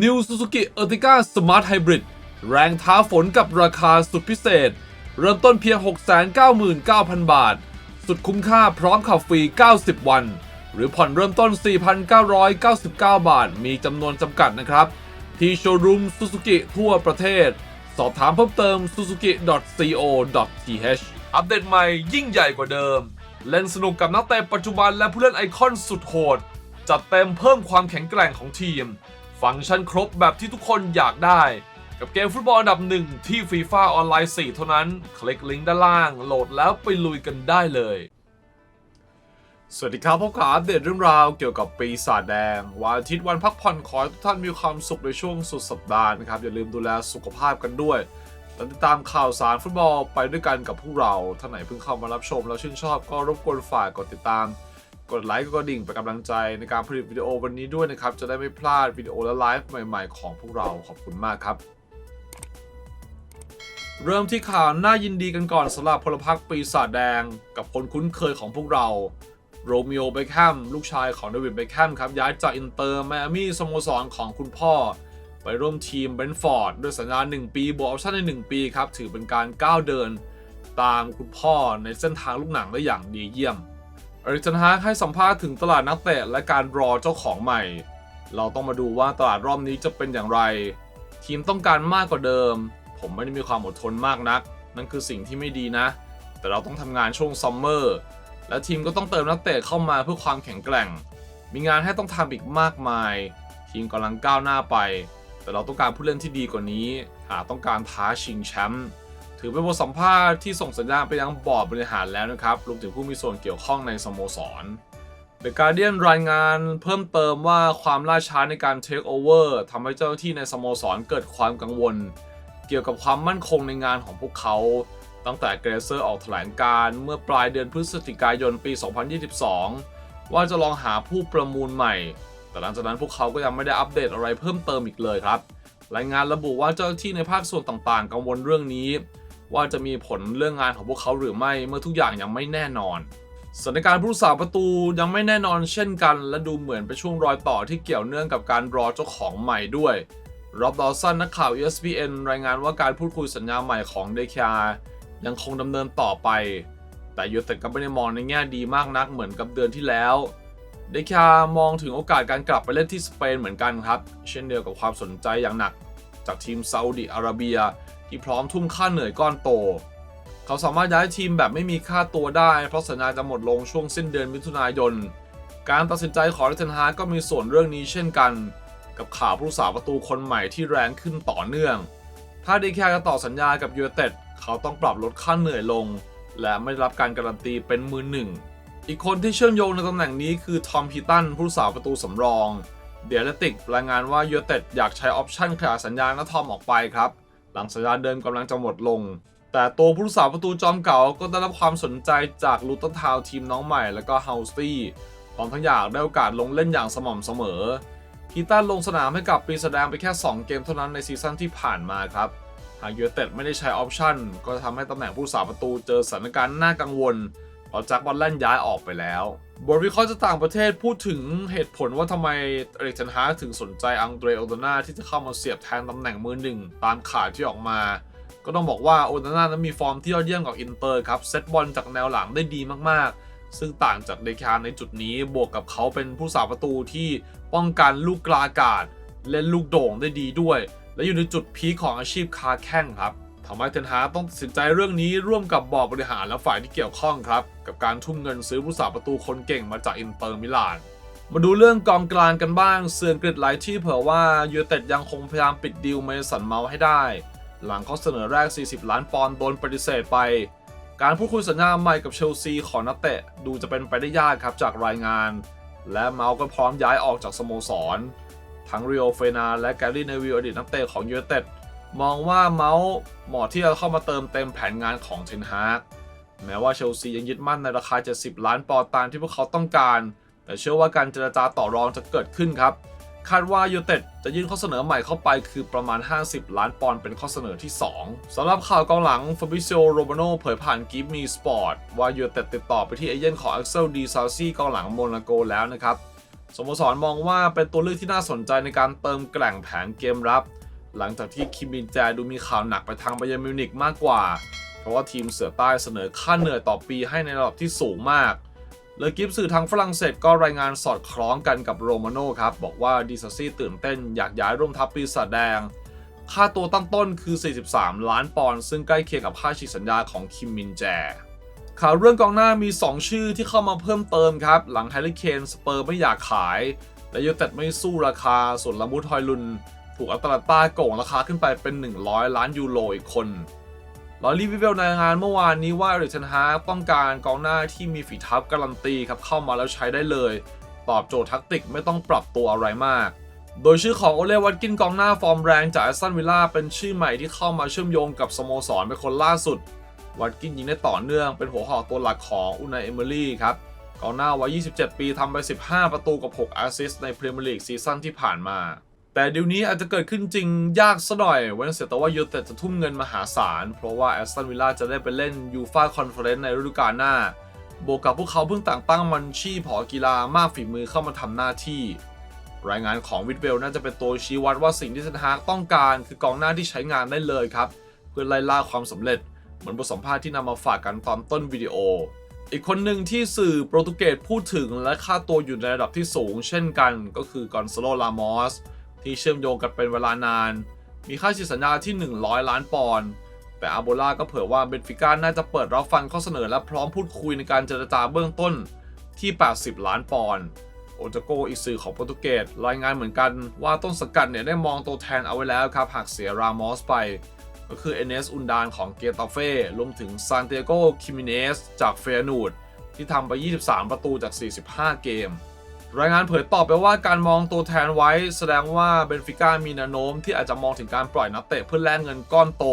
New Suzuki Ertiga Smart Hybrid แรงท้าฝนกับราคาสุดพิเศษ เริ่มต้นเพียง 699,000 บาท สุดคุ้มค่าพร้อมขับฟรี 90 วัน หรือผ่อนเริ่มต้น 4,999 บาท มีจำนวนจำกัดนะครับ ที่โชว์รูม Suzuki ทั่วประเทศ สอบถามเพิ่มเติม suzuki.co.th อัปเดตใหม่ยิ่งใหญ่กว่าเดิม เล่นสนุกกับนักเตะปัจจุบันและผู้เล่นไอคอนสุดโหด จัดเต็มเพิ่มความแข็งแกร่งของทีม ฟังก์ชันครบแบบที่ทุกคนอยากได้ กับเกมฟุตบอลอันดับหนึ่งที่ฟีฟ่าออนไลน์ 4 เท่านั้น คลิกลิงก์ด้านล่าง โหลดแล้วไปลุยกันได้เลย สวัสดีครับพบกับอัปเดตเรื่องราวเกี่ยวกับปีศาจแดง วันอาทิตย์วันพักผ่อนขอให้ทุกท่านมีความสุขในช่วงสุดสัปดาห์นะครับ อย่าลืมดูแลสุขภาพกันด้วยและติดตามข่าวสารฟุตบอลไปด้วยกันกับพวกเราท่านไหนเพิ่งเข้ามารับชมแล้วชื่นชอบก็รบกวนฝากกดติดตาม กดไลค์กดกระดิ่งเป็นกำลังใจในการผลิตวิดีโอวันนี้ด้วยนะครับ จะได้ไม่พลาดวิดีโอและไลฟ์ใหม่ๆ ของพวกเราขอบคุณมากครับ เริ่มที่ข่าวน่ายินดีกันก่อนสำหรับพลพรรคปีศาจแดง กับคนคุ้นเคยของพวกเราโรมิโอเบคแฮมลูกชายของเดวิดเบคแฮมครับย้ายจากอินเตอร์ไมอามี่สโมสรของคุณพ่อ ไปร่วมทีมเบนฟอร์ดด้วยสัญญา1 ปีบวกออปชั่นใน 1 ปีครับ ถือเป็นการก้าวเดิน ตามคุณพ่อในเส้นทางลูกหนังได้อย่างดีเยี่ยม เอริกเทนฮากให้สัมภาษณ์ถึงตลาดนักเตะและการรอเจ้าของใหม่ เราต้องมาดูว่าตลาดรอบนี้จะเป็นอย่างไร ทีมต้องการมากกว่าเดิม ผมไม่ได้มีความอดทนมากนัก นั่นคือสิ่งที่ไม่ดีนะ แต่เราต้องทำงานช่วงซัมเมอร์ และทีมก็ต้องเติมนักเตะเข้ามาเพื่อความแข็งแกร่ง มีงานให้ต้องทำอีกมากมาย ทีมกำลังก้าวหน้าไป แต่เราต้องการผู้เล่นที่ดีกว่านี้ หากต้องการท้าชิงแชมป์ ถือเป็นบทสัมภาษณ์ที่ส่งสัญญาณไปยังบอร์ดบริหารแล้วนะครับรวมถึงผู้มีส่วนเกี่ยวข้องในสโมสร The Guardian รายงานเพิ่มเติมว่าความล่าช้าในการ Take Over ทำให้เจ้าหน้าที่ในสโมสรเกิดความกังวล เกี่ยวกับความมั่นคงในงานของพวกเขา ตั้งแต่เกรเซอร์ออกแถลงการเมื่อปลายเดือนพฤศจิกายนปี 2022 ว่าจะลองหาผู้ประมูลใหม่ แต่หลังจากนั้นพวกเขาก็ยังไม่ได้อัปเดตอะไรเพิ่มเติมอีกเลยครับ รายงานระบุว่าเจ้าหน้าที่ในภาคส่วนต่างๆ กังวลเรื่องนี้ ว่าจะมีผลเรื่องงานของพวกเขาหรือไม่เมื่อทุกอย่างยังไม่แน่นอนสถานการณ์ผู้รักษาประตูยังไม่แน่นอนเช่นกัน และดูเหมือนเป็นช่วงรอยต่อที่เกี่ยวเนื่องกับการรอเจ้าของใหม่ด้วยรอบดอสันนักข่าว ESPN รายงานว่าการพูดคุยสัญญาใหม่ของเดคายังคงดำเนินต่อไป แต่ยูเต็ดก็ไม่ได้มองในแง่ดีมากนักเหมือนกับเดือนที่แล้วเดคามองถึงโอกาสการกลับไปเล่นที่สเปนเหมือนกันครับ เช่นเดียวกับความสนใจอย่างหนัก จากทีมซาอุดิอาระเบีย ที่พร้อมทุ่มค่าเหนื่อยก้อนโต เขาสามารถย้ายทีมแบบไม่มีค่าตัวได้ เพราะสัญญาจะหมดลงช่วงสิ้นเดือนมิถุนายน การตัดสินใจของเทนฮากก็มีส่วนเรื่องนี้เช่นกัน กับข่าวผู้รักษาประตูคนใหม่ที่แรงขึ้นต่อเนื่อง ถ้าเดแคจะต่อสัญญากับยูเนเต็ดเขาต้องปรับลดค่าเหนื่อยลง และไม่รับการการันตีเป็นมือหนึ่งอีกคนที่เชื่อมโยงในตำแหน่งนี้คือทอมพีตันผู้รักษาประตูสำรอง เดียร์ติกรายงานว่ายูเต็ดอยากใช้ออปชั่นขยายสัญญาณทอมออกไปครับ หลังสัญญาเดิมกำลังจะหมดลง แต่ตัวผู้รักษาประตูจอมเก่าก็ได้รับความสนใจจากลูตันทาวทีมน้องใหม่และก็เฮาสตี้พร้อมทั้งอยากได้โอกาสลงเล่นอย่างสม่ำเสมอพีตันลงสนามให้กับปีแสดงไปแค่ 2 เกมเท่านั้นในซีซั่นที่ผ่านมาครับ หากยูเนเต็ดไม่ได้ใช้ออปชั่น ก็จะทำให้ตำแหน่งผู้สาประตูเจอสถานการณ์น่ากังวล เพราะแจ็คบอลแลนย้ายออกไปแล้ว บทวิเคราะห์จากต่างประเทศพูดถึงเหตุผลว่าทำไมเอริกเทนฮาถึงสนใจอังเดรโอโดนาที่จะเข้ามาเสียบแทนตำแหน่งมือหนึ่งตามข่าวที่ออกมา ก็ต้องบอกว่าโอโดนานั้นมีฟอร์มที่ยอดเยี่ยมกับอินเตอร์ครับ เซตบอลจากแนวหลังได้ดีมากๆ ซึ่งต่างจากเดคาในจุดนี้บวกกับเขาเป็นผู้สาประตูที่ป้องกันลูกกลาอากาศเล่นลูกโด่งได้ดีด้วย และอยู่ในจุดพีคของอาชีพคาแข้งครับ ทำให้เทนฮาต้องตัดสินใจเรื่องนี้ร่วมกับบอร์ดบริหารและฝ่ายที่เกี่ยวข้องครับ กับการทุ่มเงินซื้อผู้สาประตูคนเก่งมาจากอินเตอร์มิลานมาดูเรื่องกองกลางกันบ้างเสื่อนกริดหลายที่เผยว่ายูเต็ดยังคงพยายามปิดดีลเมสันเมาให้ได้ หลังเขาเสนอแรก 40 ล้านปอนด์โดนปฏิเสธไป การพูดคุยสัญญาใหม่กับเชลซีของนักเตะดูจะเป็นไปได้ยากครับจากรายงาน และเมาส์ก็พร้อมย้ายออกจากสโมสร ทั้งริโอเฟนาและแกรี่เนวิลอดีตนักเตะของยูเนเต็ด มองว่าเมาส์เหมาะที่จะเข้ามาเติมเต็มแผนงานของเทนฮากแม้ว่าเชลซียังยึดมั่นในราคา 70 ล้านปอนด์ตามที่พวกเขาต้องการ แต่เชื่อว่าการเจรจาต่อรองจะเกิดขึ้นครับ คาดว่ายูเต็ดจะยื่นข้อเสนอใหม่เข้าไปคือประมาณ 50 ล้านปอนด์เป็นข้อเสนอที่ 2สำหรับข่าวกองหลังฟาบิโอโรบาโนเผยผ่านกิฟมีสปอร์ตว่ายูเต็ดติดต่อไปที่เอเย่นของอักเซลดีซาซี่กองหลังโมนาโกแล้วนะครับสโมสรมองว่าเป็นตัวเลือกที่น่าสนใจในการเติมแกล่งแผนเกมรับ หลังจากที่คิมมินแจดูมีข่าวหนักไปทางไบาเยมิวนิกมากกว่า เพราะว่าทีมเสือใต้เสนอค่าเหนื่อยต่อปีให้ในระดับที่สูงมากเลยกิฟสื่อทางฝรั่งเศสก็รายงานสอดคล้องกันกับโรมาโน่ครับ บอกว่าดีซซี่ตื่นเต้นอยากย้ายร่วมทัพปีศาจแดง ค่าตัวตั้งต้นคือ 43 ล้านปอนด์ซึ่งใกล้เคียงกับค่าฉีกสัญญาของคิมมินแจข่าวเรื่องกองหน้ามี 2 ชื่อที่เข้ามาเพิ่มเติมครับ หลังแฮร์รี่เคนสเปอร์ไม่อยากขาย และยูเต็ดไม่สู้ราคาส่วนลามูทอยลุน ถูกอัตแลนต้าโก่งราคาขึ้นไปเป็น 100 ล้านยูโรอีกคนลอรีวิเวลในงานเมื่อวานนี้ว่าเอริกเทนฮากต้องการกองหน้าที่มีฝีเท้าการันตีครับเข้ามาแล้วใช้ได้เลย ตอบโจทย์ทักติกไม่ต้องปรับตัวอะไรมาก โดยชื่อของโอเลวัตกินกองหน้าฟอร์มแรงจากแอสตันวิลล่าเป็นชื่อใหม่ที่เข้ามาเชื่อมโยงกับสโมสรเป็นคนล่าสุด วัตกินยิงได้ต่อเนื่องเป็นหัวหอกตัวหลักของอุนายเอเมอรี่ครับกองหน้าวัย 27 ปีทำไป 15 ประตูกับ 6 แอสซิสต์ในพรีเมียร์ลีกซีซั่นที่ผ่านมา แต่เดี๋ยวนี้อาจจะเกิดขึ้นจริงยากซะหน่อยเวนเสียแต่ว่ายูเต็ดจะทุ่มเงินมหาศาล เพราะว่าแอสตันวิลล่าจะได้ไปเล่นยูฟาคอนเฟอเรนซ์ในฤดูกาลหน้า บวกกับพวกเขาเพิ่งต่างตั้งมันชี่ผอกีฬามากฝีมือเข้ามาทำหน้าที่ รายงานของวิดเวลน่าจะเป็นตัวชี้วัดว่าสิ่งที่เซนฮากต้องการคือกองหน้าที่ใช้งานได้เลยครับ เพื่อไล่ล่าความสำเร็จ เหมือนบทสัมภาษณ์ที่นำมาฝากกันตอนต้นวิดีโอ อีกคนหนึ่งที่สื่อโปรตุเกสพูดถึงและค่าตัวอยู่ในระดับที่สูง เช่นกัน ก็คือกอนซาโลลามอส ที่เชื่อมโยงกันเป็นเวลานาน มีค่าฉีดสัญญาที่ 100 ล้านปอนด์แต่อาโบล่าก็เผยว่าเบนฟิก้าน่าจะเปิดรับฟังข้อเสนอและพร้อมพูดคุยในการเจรจาเบื้องต้นที่ 80 ล้านปอนด์โอจโกอีกสื่อของโปรตุเกสรายงานเหมือนกันว่าต้นสกัดเนี่ยได้มองตัวแทนเอาไว้แล้วครับหากเสียรามอสไป ก็คือเอเนสอุนดานของเกตาเฟ่รวมถึงซานเตโกคิมิเนสจากเฟยนูดที่ทำไป 23 ประตูจาก 45 เกม รายงานเผยตอบไปว่าการมองตัวแทนไว้ แสดงว่าเบนฟิก้ามีแนวโน้มที่อาจจะมองถึงการปล่อยนักเตะเพื่อแลกเงินก้อนโต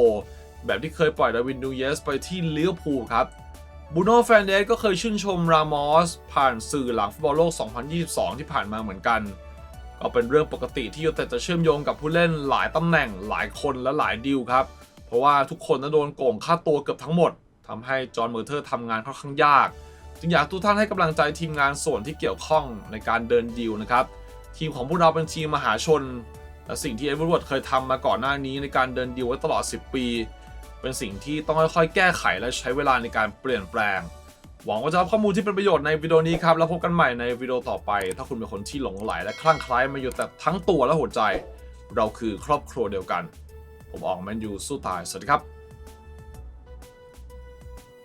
แบบที่เคยปล่อยดาวินนูเยสไปที่ลิเวอร์พูลครับบูโน่แฟนเดสก็เคยชื่นชมรามอสผ่านสื่อหลังฟุตบอลโลก 2022 ที่ผ่านมาเหมือนกัน ก็เป็นเรื่องปกติที่ยูเต็ดจะเชื่อมโยงกับผู้เล่นหลายตำแหน่งหลายคนและหลายดีลครับ เพราะว่าทุกคนนั้นโดนโกงค่าตัวเกือบทั้งหมดทำให้จอห์นเมอร์เทอร์ทำงานค่อนข้างยาก จึงอยากทุกท่านให้กำลังใจทีมงานส่วนที่เกี่ยวข้องในการเดินดีลนะครับ ทีมของพวกเราเป็นทีมมหาชน และสิ่งที่เอ็ดเวิร์ดเคยทำมาก่อนหน้านี้ในการเดินดีลไว้ตลอด 10 ปี เป็นสิ่งที่ต้องค่อยๆ แก้ไขและใช้เวลาในการเปลี่ยนแปลง หวังว่าจะรับข้อมูลที่เป็นประโยชน์ในวิดีโอนี้ครับ แล้วพบกันใหม่ในวิดีโอต่อไป ถ้าคุณเป็นคนที่หลงไหลและคลั่งไคล้มาอยู่แต่ทั้งตัวและหัวใจ เราคือครอบครัวเดียวกัน ผมออกแมนยูสู้ตายสวัสดีครับ